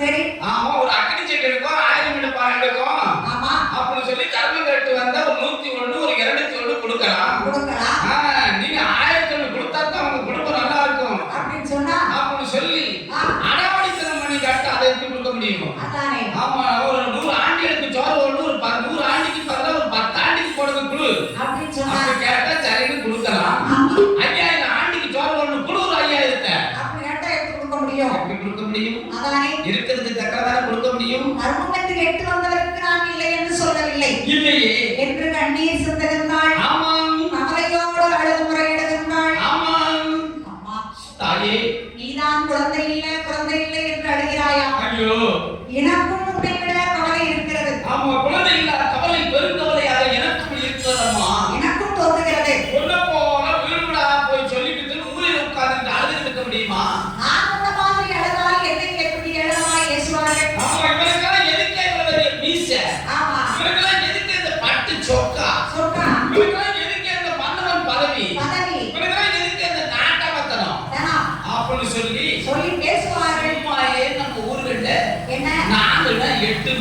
சரி. ஆமா ஒரு அக்கடி செடி இருக்கும் ஆயிரம் பணம் இருக்கும் ஆமா. அப்படின்னு சொல்லி கரும்பு கட்டு வந்தா ஒரு நூத்தி ஒண்ணு ஒரு இருநூத்தி ஒண்ணு கொடுக்கலாம். கொடுக்கலாம். நீங்க ஆயிரத்தி ஒண்ணு கொடுத்தா தான் அவங்க குடும்பம் நல்லா இருக்கும். அப்படின்னு சொன்னா? அப்படின்னு சொல்லி அடாவடித்தனம் பண்ணி கட்ட அதை எப்படி கொடுக்க முடியும்? ஆமா ஒரு நூறு ஆண்டு எடுத்து சோறு ஒரு நூறு நூறு ஆண்டுக்கு பதிலாக ஒரு பத்து ஆண்டுக்கு போடுறது குழு.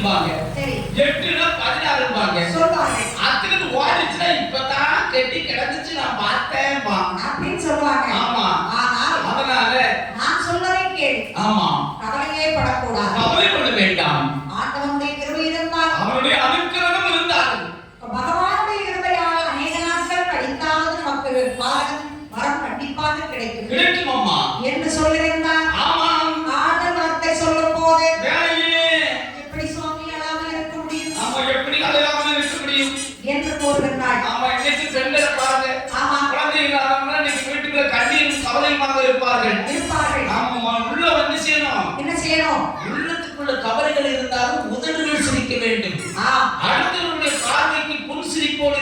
பாங்க எட்டுனா பதினாறுபாங்க சொல்லுவாங்க. அதுக்கு ஓடிச்சுனா நான் பார்த்தேன் அப்படின்னு சொல்லுவாங்க. ஆமா. அதனால நான் சொல்றதை கேளு. படக்கூடாது. கவலை கொள்ள வேண்டாம். ஆண்டவனுடைய இருந்தால் அவருடைய அனுக்கிரகம் இருந்தால் பகவானுடைய கிருபையால் அநேக நாட்கள் கழித்தாவது நமக்கு பாரதம் வரம் கண்டிப்பாக கிடைக்கும். அம்மா என்று சொல்லியிருந்தார். இருப்பார்கள். இருப்பார்கள். நாம உள்ள வந்து செய்யணும் என்ன செய்யணும்? உள்ளத்துக்குள்ள கவலைகள் இருந்தாலும் உதடுகள் சிரிக்க வேண்டும். அடுத்தவருடைய பார்வைக்கு புன் சிரிப்போடு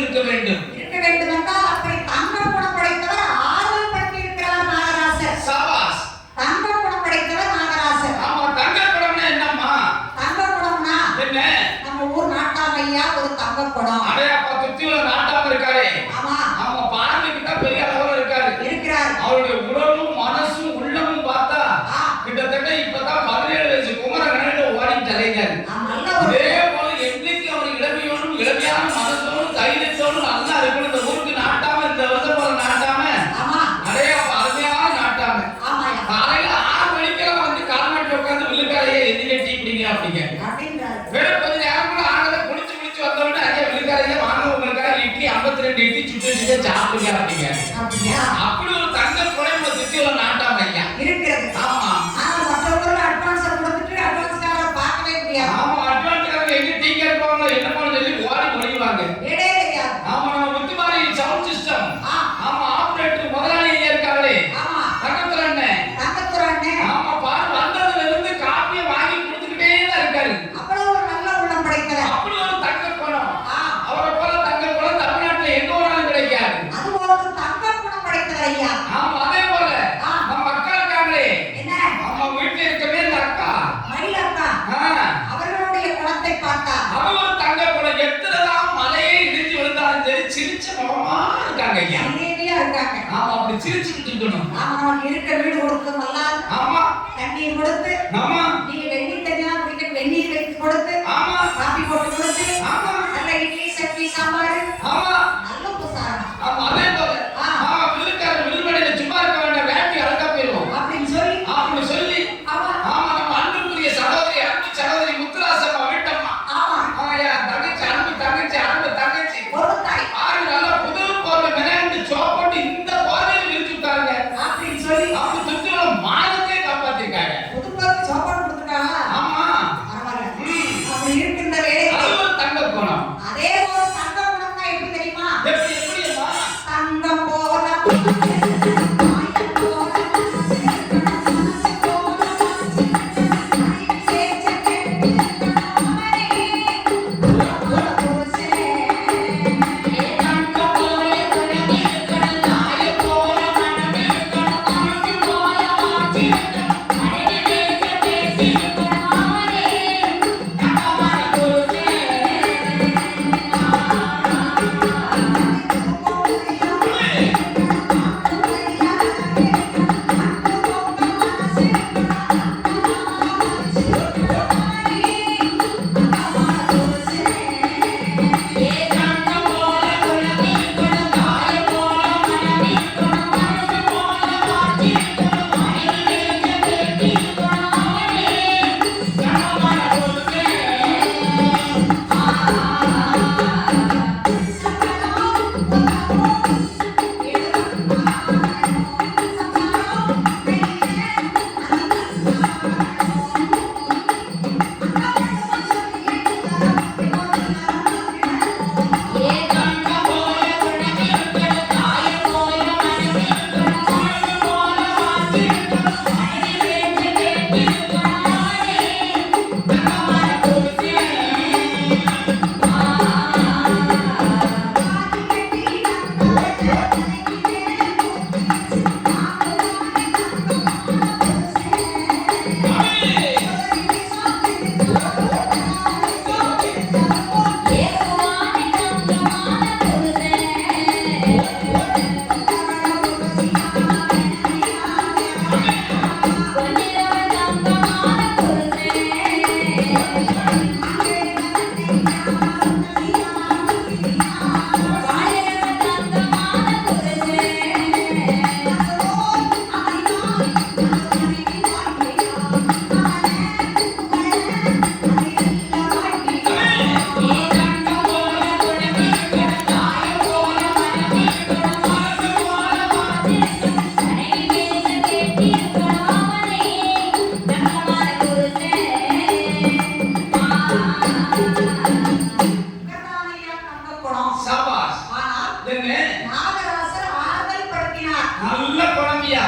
நாகராசர் ஆறுதல் படுத்தினார் நல்ல குழம்பியா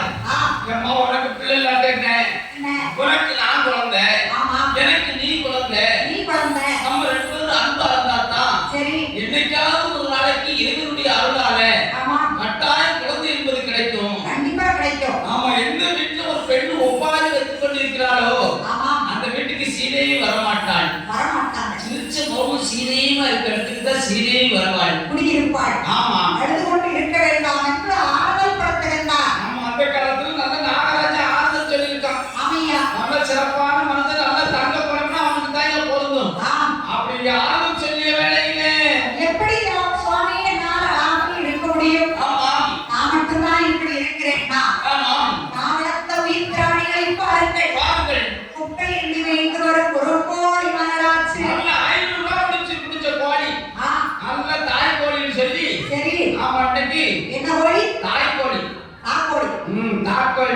அம்மா உனக்கு பிள்ளை இல்லாட்டே உனக்கு நான் குழந்தை எனக்கு நீ குழந்தை நீ குழந்தை நம்ம ரெண்டு பேரும் அன்பா இருந்தா தான் சரி. என்னைக்காவது ஒரு நாளைக்கு இறைவனுடைய அருளால கட்டாயம் குழந்தை என்பது கிடைக்கும். கண்டிப்பா கிடைக்கும். ஆமா எந்த வீட்டுல ஒரு பெண் ஒப்பாரி வைத்து கொண்டு இருக்கிறாளோ அந்த வீட்டுக்கு சீதையே வரமாட்டாள். வரமாட்டாள் திருச்ச மௌனம் சீதையுமா இருக்கிறது? சிறிதேனும் வருவாள் குடியிருப்பாள் ஆமா. எழுந்து கோழிக்கு என்ன கோழி தாய்க்கோழி தாக்கோழி ம் தாய் கோழி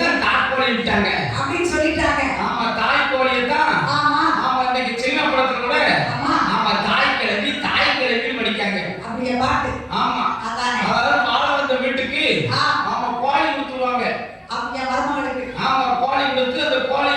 தான் தாக்கோழி விட்டாங்க அப்படின்னு சொல்லிட்டாங்க. ஆமா தாய் கோழி தான் ஆமா. ஆமா இன்னைக்கு சின்ன படத்துல கூட ஆமா. ஆமா தாய் கிழவி தாய் கிழவி படிக்காங்க. அப்படியே பாட்டு. ஆமா. அதான். அதாவது பால வந்த வீட்டுக்கு ஆமா கோழி கொடுத்துருவாங்க அப்படியே மருமகளுக்கு? ஆமா கோழி கொடுத்து அந்த கோழி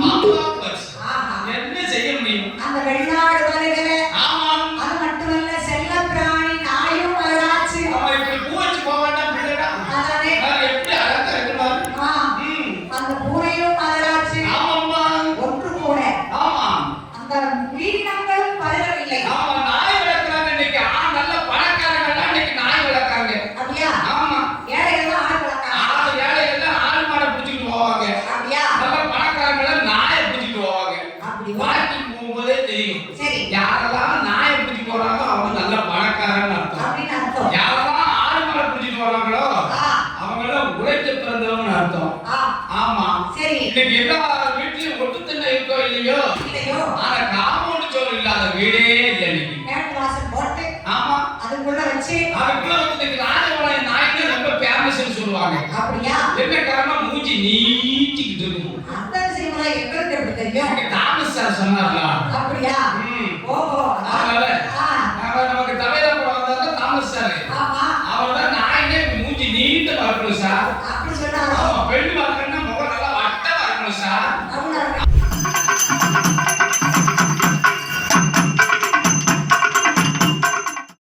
பாதுகாப்பு உழைச்சு பிறந்தவன் அர்த்தம் ஆமா. சரி. இன்னைக்கு எல்லா வீட்லயும் ஒட்டு தின்ன இருக்கோ இல்லையோ. இல்லையோ ஆனா காம்பவுண்ட் சோறு இல்லாத வீடே இல்ல இன்னைக்கு. ஆமா. அதுக்குள்ள வச்சு அதுக்குள்ள வந்து இன்னைக்கு நாய்க்கு ரொம்ப ஃபேமஸ்னு சொல்லுவாங்க. அப்படியா? என்ன காரணம் மூஞ்சி நீட்டிக்கிட்டு இருக்கும். அந்த விஷயம்லாம் எப்படி தெரியும்? தாமஸ் சார் சொன்னார்ல. அப்படியா? ஓஹோ. ஓ palavra cruzada,